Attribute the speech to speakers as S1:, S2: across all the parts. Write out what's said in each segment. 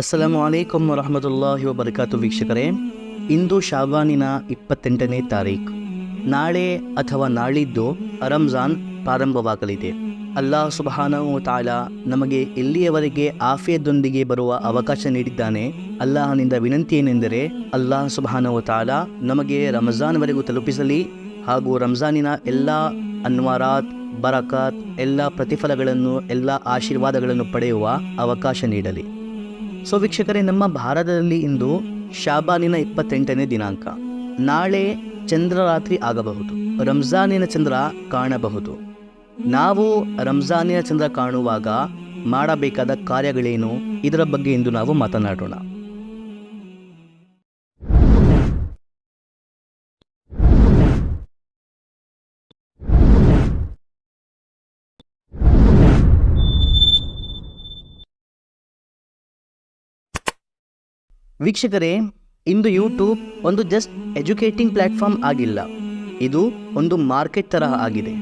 S1: ಅಸ್ಸಲಾಮು ಅಲೈಕುಂ ಯುವ ಬರಕಾತು ವೀಕ್ಷಕರೇ. ಇಂದು ಶಾಬಾನಿನ ಇಪ್ಪತ್ತೆಂಟನೇ ತಾರೀಖು. ನಾಳೆ ಅಥವಾ ನಾಳಿದ್ದು ರಂಜಾನ್ ಪ್ರಾರಂಭವಾಗಲಿದೆ. ಅಲ್ಲಾಹ್ ಸುಬಹಾನವು ತಾಲ ನಮಗೆ ಇಲ್ಲಿಯವರೆಗೆ ಆಫಿಯದೊಂದಿಗೆ ಬರುವ ಅವಕಾಶ ನೀಡಿದ್ದಾನೆ, ಅಲ್ಲಾಹನಿಂದ ವಿನಂತಿ ಏನೆಂದರೆ ಅಲ್ಲಾಹ್ ಸುಬಹಾನವು ತಾಲ ನಮಗೆ ರಂಜಾನ್ವರೆಗೂ ತಲುಪಿಸಲಿ ಹಾಗೂ ರಂಜಾನಿನ ಎಲ್ಲ ಅನ್ವಾರಾತ್, ಬರಕಾತ್, ಎಲ್ಲ ಪ್ರತಿಫಲಗಳನ್ನು, ಎಲ್ಲ ಆಶೀರ್ವಾದಗಳನ್ನು ಪಡೆಯುವ ಅವಕಾಶ ನೀಡಲಿ. ಸೊ ವೀಕ್ಷಕರೇ, ನಮ್ಮ ಭಾರತದಲ್ಲಿ ಇಂದು ಶಾಬಾನಿನ ಇಪ್ಪತ್ತೆಂಟನೇ ದಿನಾಂಕ. ನಾಳೆ ಚಂದ್ರರಾತ್ರಿ ಆಗಬಹುದು. ರಂಜಾನಿನ ಚಂದ್ರ ಕಾಣಬಹುದು. ನಾವು ರಂಜಾನಿನ ಚಂದ್ರ ಕಾಣುವಾಗ ಮಾಡಬೇಕಾದ ಕಾರ್ಯಗಳೇನು? ಇದರ ಬಗ್ಗೆ ಇಂದು ನಾವು ಮಾತನಾಡೋಣ. ವೀಕ್ಷಕರೇ, ಇಂದು ಯೂಟ್ಯೂಬ್ ಒಂದು ಜಸ್ಟ್ ಎಜುಕೇಟಿಂಗ್ ಪ್ಲ್ಯಾಟ್ಫಾರ್ಮ್ ಆಗಿಲ್ಲ. ಇದು ಒಂದು ಮಾರ್ಕೆಟ್ ತರಹ ಆಗಿದೆ.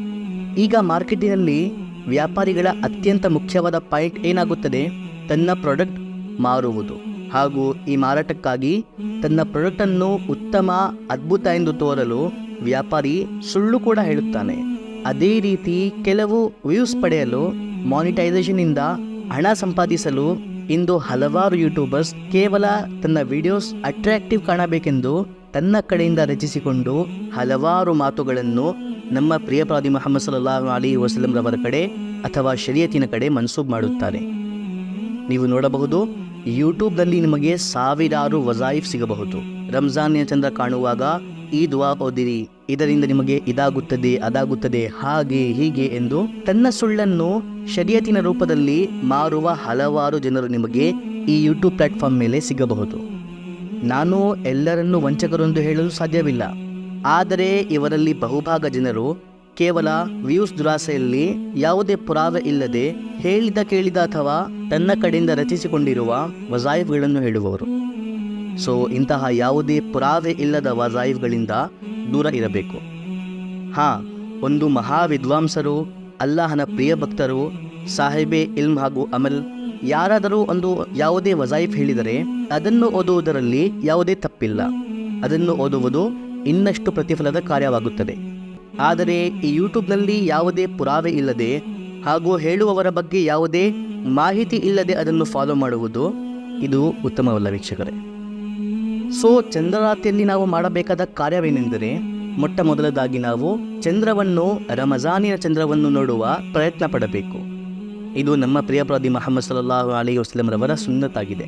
S1: ಈಗ ಮಾರ್ಕೆಟಿನಲ್ಲಿ ವ್ಯಾಪಾರಿಗಳ ಅತ್ಯಂತ ಮುಖ್ಯವಾದ ಪಾಯಿಂಟ್ ಏನಾಗುತ್ತದೆ? ತನ್ನ ಪ್ರಾಡಕ್ಟ್ ಮಾರುವುದು. ಹಾಗೂ ಈ ಮಾರಾಟಕ್ಕಾಗಿ ತನ್ನ ಪ್ರಾಡಕ್ಟನ್ನು ಉತ್ತಮ, ಅದ್ಭುತ ಎಂದು ತೋರಲು ವ್ಯಾಪಾರಿ ಸುಳ್ಳು ಕೂಡ ಹೇಳುತ್ತಾನೆ. ಅದೇ ರೀತಿ ಕೆಲವು ವ್ಯೂಸ್ ಪಡೆಯಲು ಮಾನಿಟೈಸೇಷನಿಂದ ಹಣ ಸಂಪಾದಿಸಲು ಇಂದು ಹಲವಾರು ಯೂಟ್ಯೂಬರ್ಸ್ ಕೇವಲ ತನ್ನ ವಿಡಿಯೋಸ್ ಅಟ್ರಾಕ್ಟಿವ್ ಕಾಣಬೇಕೆಂದು ತನ್ನ ಕಡೆಯಿಂದ ರಚಿಸಿಕೊಂಡು ಹಲವಾರು ಮಾತುಗಳನ್ನು ನಮ್ಮ ಪ್ರಿಯ ಪ್ರವಾದಿ ಮೊಹಮ್ಮದ್ ಸಲ್ಲಾಹು ಅಲಿ ವಸಲಂ ರವರ ಕಡೆ ಅಥವಾ ಶರೀಯತಿನ ಕಡೆ ಮನ್ಸೂಬ್ ಮಾಡುತ್ತಾರೆ. ನೀವು ನೋಡಬಹುದು ಯೂಟ್ಯೂಬ್ನಲ್ಲಿ ನಿಮಗೆ ಸಾವಿರಾರು ವಜಾಯಿಫ್ ಸಿಗಬಹುದು. ರಂಜಾನಿನ ಚಂದ್ರ ಕಾಣುವಾಗ ಈ ದುವಾ ಓದಿರಿ. ಇದರಿಂದ ನಿಮಗೆ ಇದಾಗುತ್ತದೆ, ಅದಾಗುತ್ತದೆ, ಹಾಗೆ ಹೀಗೆ ಎಂದು ತನ್ನ ಸುಳ್ಳನ್ನು ಶರೀಯತಿನ ರೂಪದಲ್ಲಿ ಮಾರುವ ಹಲವಾರು ಜನರು ನಿಮಗೆ ಈ ಯೂಟ್ಯೂಬ್ ಪ್ಲಾಟ್ಫಾರ್ಮ್ ಮೇಲೆ ಸಿಗಬಹುದು. ನಾನು ಎಲ್ಲರನ್ನೂ ವಂಚಕರೆಂದು ಹೇಳಲು ಸಾಧ್ಯವಿಲ್ಲ. ಆದರೆ ಇವರಲ್ಲಿ ಬಹುಭಾಗ ಜನರು ಕೇವಲ ವ್ಯೂಸ್ ದುರಾಸೆಯಲ್ಲಿ ಯಾವುದೇ ಪುರಾವೆ ಇಲ್ಲದೆ ಹೇಳಿದ ಕೇಳಿದ ಅಥವಾ ತನ್ನ ಕಡೆಯಿಂದ ರಚಿಸಿಕೊಂಡಿರುವ ವಜಾಯಿಫ್ಗಳನ್ನು ಹೇಳುವವರು. ಸೊ ಇಂತಹ ಯಾವುದೇ ಪುರಾವೆ ಇಲ್ಲದ ವಜಾಯಿಫ್ಗಳಿಂದ ದೂರ ಇರಬೇಕು. ಹಾಂ, ಒಂದು ಮಹಾ ವಿದ್ವಾಂಸರು ಅಲ್ಲಾಹನ ಪ್ರಿಯ ಭಕ್ತರು, ಸಾಹೇಬೆ ಇಲ್ಮ್ ಹಾಗೂ ಅಮಲ್, ಯಾರಾದರೂ ಒಂದು ಯಾವುದೇ ವಜಾಯಿಫ್ ಹೇಳಿದರೆ ಅದನ್ನು ಓದುವುದರಲ್ಲಿ ಯಾವುದೇ ತಪ್ಪಿಲ್ಲ. ಅದನ್ನು ಓದುವುದು ಇನ್ನಷ್ಟು ಪ್ರತಿಫಲದ ಕಾರ್ಯವಾಗುತ್ತದೆ. ಆದರೆ, ಈ ಯೂಟ್ಯೂಬ್ನಲ್ಲಿ ಯಾವುದೇ ಪುರಾವೆ ಇಲ್ಲದೆ ಹಾಗೂ ಹೇಳುವವರ ಬಗ್ಗೆ ಯಾವುದೇ ಮಾಹಿತಿ ಇಲ್ಲದೆ ಅದನ್ನು ಫಾಲೋ ಮಾಡುವುದು ಇದು ಉತ್ತಮವಲ್ಲ ವೀಕ್ಷಕರೇ. ಸೊ ಚಂದ್ರರಾತ್ರಿಯಲ್ಲಿ ನಾವು ಮಾಡಬೇಕಾದ ಕಾರ್ಯವೇನೆಂದರೆ ಮೊಟ್ಟ ಮೊದಲದಾಗಿ ನಾವು ಚಂದ್ರವನ್ನು, ರಮಜಾನಿನ ಚಂದ್ರವನ್ನು ನೋಡುವ ಪ್ರಯತ್ನ ಪಡಬೇಕು. ಇದು ನಮ್ಮ ಪ್ರಿಯಪ್ರಾದಿ ಮೊಹಮ್ಮದ್ ಮಹಮ್ಮದ್ ಸಲ್ಲಾಹು ಅಲಿ ವಸ್ಲಂರವರ ಸುನ್ನತಾಗಿದೆ.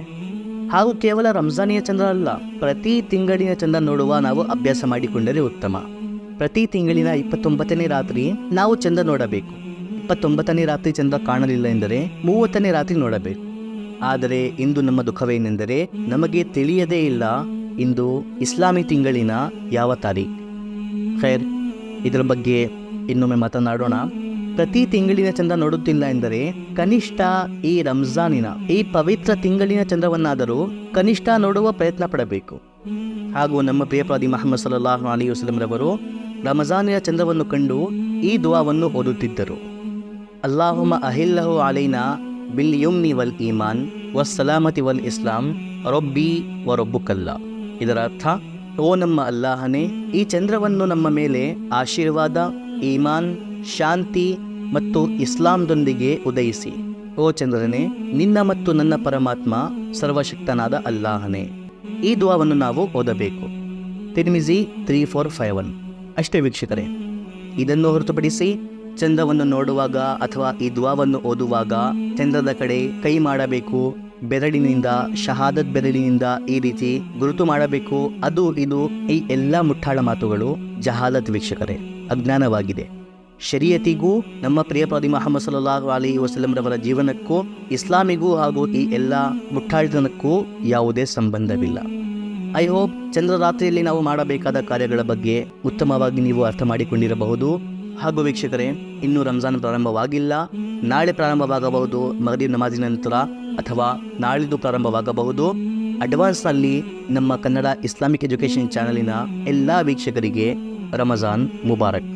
S1: ಹಾಗೂ ಕೇವಲ ರಂಜಾನಿಯ ಚಂದ್ರ ಅಲ್ಲ, ಪ್ರತಿ ತಿಂಗಳಿನ ಚಂದ್ರ ನೋಡುವ ನಾವು ಅಭ್ಯಾಸ ಮಾಡಿಕೊಂಡರೆ ಉತ್ತಮ. ಪ್ರತಿ ತಿಂಗಳಿನ ಇಪ್ಪತ್ತೊಂಬತ್ತನೇ ರಾತ್ರಿ ನಾವು ಚಂದ್ರ ನೋಡಬೇಕು. ಇಪ್ಪತ್ತೊಂಬತ್ತನೇ ರಾತ್ರಿ ಚಂದ್ರ ಕಾಣಲಿಲ್ಲ ಎಂದರೆ ಮೂವತ್ತನೇ ರಾತ್ರಿ ನೋಡಬೇಕು. ಆದರೆ ಇಂದು ನಮ್ಮ ದುಃಖವೇನೆಂದರೆ ನಮಗೆ ತಿಳಿಯದೇ ಇಲ್ಲ ಇಂದು ಇಸ್ಲಾಮಿ ತಿಂಗಳಿನ ಯಾವ ತಾರೀಖ್? ಖೈರ್, ಇದರ ಬಗ್ಗೆ ಇನ್ನೊಮ್ಮೆ ಮಾತನಾಡೋಣ. ಪ್ರತಿ ತಿಂಗಳಿನ ಚಂದ್ರ ನೋಡುತ್ತಿಲ್ಲ ಎಂದರೆ ಕನಿಷ್ಠ ಈ ರಂಜಾನಿನ, ಈ ಪವಿತ್ರ ತಿಂಗಳಿನ ಚಂದ್ರವನ್ನಾದರೂ ಕನಿಷ್ಠ ನೋಡುವ ಪ್ರಯತ್ನ ಪಡಬೇಕು. ಹಾಗೂ ನಮ್ಮ ಪ್ರಿಯಪ್ರಾದಿ ಮಹಮ್ಮದ್ ಸಲ್ಲಾಹು ಅಲಿ ವಸ್ಲಂರವರು ರಮಜಾನಿನ ಚಂದ್ರವನ್ನು ಕಂಡು ಈ ದುವಾವನ್ನು ಓದುತ್ತಿದ್ದರು. ಅಲ್ಲಾಹುಮ ಅಹಿಲ್ಲಹು ಅಲೈನಾ ಬಿಲ್ ಯುಮ್ನಿ ವಲ್ ಈಮಾನ್ ವಸ್ಸಲಾಮತಿ ವಲ್ ಇಸ್ಲಾಂ, ರೊಬ್ಬಿ ವ ರೊಬ್ಬುಕಲ್ಲ ಇದರ ಅರ್ಥ ಓ ನಮ್ಮ ಅಲ್ಲಾಹನೇ, ಈ ಚಂದ್ರವನ್ನು ನಮ್ಮ ಮೇಲೆ ಆಶೀರ್ವಾದ, ಈಮಾನ್, ಶಾಂತಿ ಮತ್ತು ಇಸ್ಲಾಂದೊಂದಿಗೆ ಉದಯಿಸಿ. ಓ ಚಂದ್ರನೇ, ನಿನ್ನ ಮತ್ತು ನನ್ನ ಪರಮಾತ್ಮ ಸರ್ವಶಕ್ತನಾದ ಅಲ್ಲಾಹನೇ. ಈ ದ್ವಾವನ್ನು ನಾವು ಓದಬೇಕು. ತಿರ್ಮಿಜಿ ತ್ರೀ ಫೋರ್ ಫೈವ್ ಒನ್. ಅಷ್ಟೇ ವೀಕ್ಷಕರೇ ಇದನ್ನು ಹೊರತುಪಡಿಸಿ ಚಂದ್ರವನ್ನು ನೋಡುವಾಗ ಅಥವಾ ಈ ದ್ವಾವನ್ನು ಓದುವಾಗ ಚಂದ್ರದ ಕಡೆ ಕೈ ಮಾಡಬೇಕು ಬೆರಳಿನಿಂದ, ಶಹಾದತ್ ಬೆರಳಿನಿಂದ ಈ ರೀತಿ ಗುರುತು ಮಾಡಬೇಕು. ಅದು ಇದು ಈ ಎಲ್ಲ ಮುಟ್ಟಾಳ ಮಾತುಗಳು ಜಹಾಲತ್ ವೀಕ್ಷಕರೇ, ಅಜ್ಞಾನವಾಗಿದೆ. ಶರಿಯತಿಗೂ, ನಮ್ಮ ಪ್ರಿಯ ಪ್ರದಿ ಮಹಮ್ಮದ್ ಸಲ್ಲಾಹು ಅಲಿ ವಸಲಂರವರ ಜೀವನಕ್ಕೂ, ಇಸ್ಲಾಮಿಗೂ ಹಾಗೂ ಈ ಎಲ್ಲ ಮುಟ್ಟಾಳ್ತನಕ್ಕೂ ಯಾವುದೇ ಸಂಬಂಧವಿಲ್ಲ. ಐ ಹೋಪ್ ಚಂದ್ರರಾತ್ರಿಯಲ್ಲಿ ನಾವು ಮಾಡಬೇಕಾದ ಕಾರ್ಯಗಳ ಬಗ್ಗೆ ಉತ್ತಮವಾಗಿ ನೀವು ಅರ್ಥ ಮಾಡಿಕೊಂಡಿರಬಹುದು. ಹಾಗೂ ವೀಕ್ಷಕರೇ, ಇನ್ನೂ ರಂಜಾನ್ ಪ್ರಾರಂಭವಾಗಿಲ್ಲ. ನಾಳೆ ಪ್ರಾರಂಭವಾಗಬಹುದು ಮಗದಿ ನಮಾಜಿನ ನಂತರ. ಅಥವಾ ನಾಳಿದ್ದು ಪ್ರಾರಂಭವಾಗಬಹುದು. ಅಡ್ವಾನ್ಸ್ನಲ್ಲಿ ನಮ್ಮ ಕನ್ನಡ ಇಸ್ಲಾಮಿಕ್ ಎಜುಕೇಷನ್ ಚಾನಲಿನ ಎಲ್ಲ ವೀಕ್ಷಕರಿಗೆ ರಮಜಾನ್ ಮುಬಾರಕ್